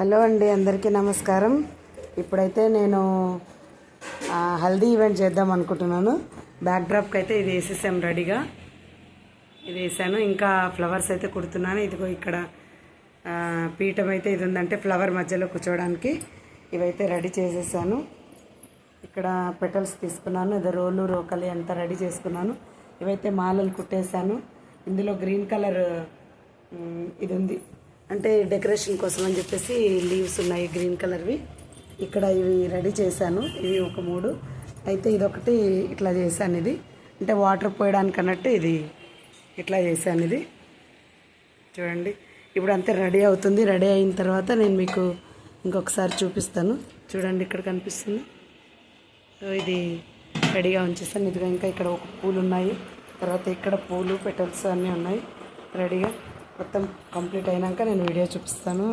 Hello అండి అందరికీ నమస్కారం. ఇప్పుడైతే నేను హల్దీ ఈవెంట్ చేద్దాం అనుకుంటున్నాను. బ్యాక్ డ్రాప్కి అయితే ఇది వేసేసాం రెడీగా. ఇది వేసాను. ఇంకా ఫ్లవర్స్ అయితే కుడుతున్నాను. ఇదిగో ఇక్కడ పీఠం అయితే ఇది ఉందంటే ఫ్లవర్ మధ్యలో కూర్చోవడానికి ఇవైతే రెడీ చేసేసాను. ఇక్కడ పెటల్స్ తీసుకున్నాను. ఇది రోలు రోకలి అంతా రెడీ చేసుకున్నాను. ఇవైతే మాలలు కుట్టేశాను. ఇందులో గ్రీన్ కలర్ ఇది ఉంది. అంటే డెకరేషన్ కోసం అని చెప్పేసి లీవ్స్ ఉన్నాయి గ్రీన్ కలర్వి. ఇక్కడ ఇవి రెడీ చేశాను. ఇవి ఒక మూడు. అయితే ఇదొకటి ఇట్లా చేశాను ఇది. అంటే వాటర్ పోయడానికి అన్నట్టు ఇది ఇట్లా చేశాను ఇది. చూడండి. ఇప్పుడు అంతే రెడీ అవుతుంది. రెడీ అయిన తర్వాత నేను మీకు ఇంకొకసారి చూపిస్తాను. చూడండి ఇక్కడ కనిపిస్తుంది. ఇది రెడీగా ఉంచేస్తాను ఇదిగా ఇంకా ఇక్కడ ఒక పూలు ఉన్నాయి. తర్వాత ఇక్కడ పూలు పెటల్స్ అన్నీ ఉన్నాయి. రెడీగా. మొత్తం కంప్లీట్ అయినాక నేను వీడియో చూపిస్తాను.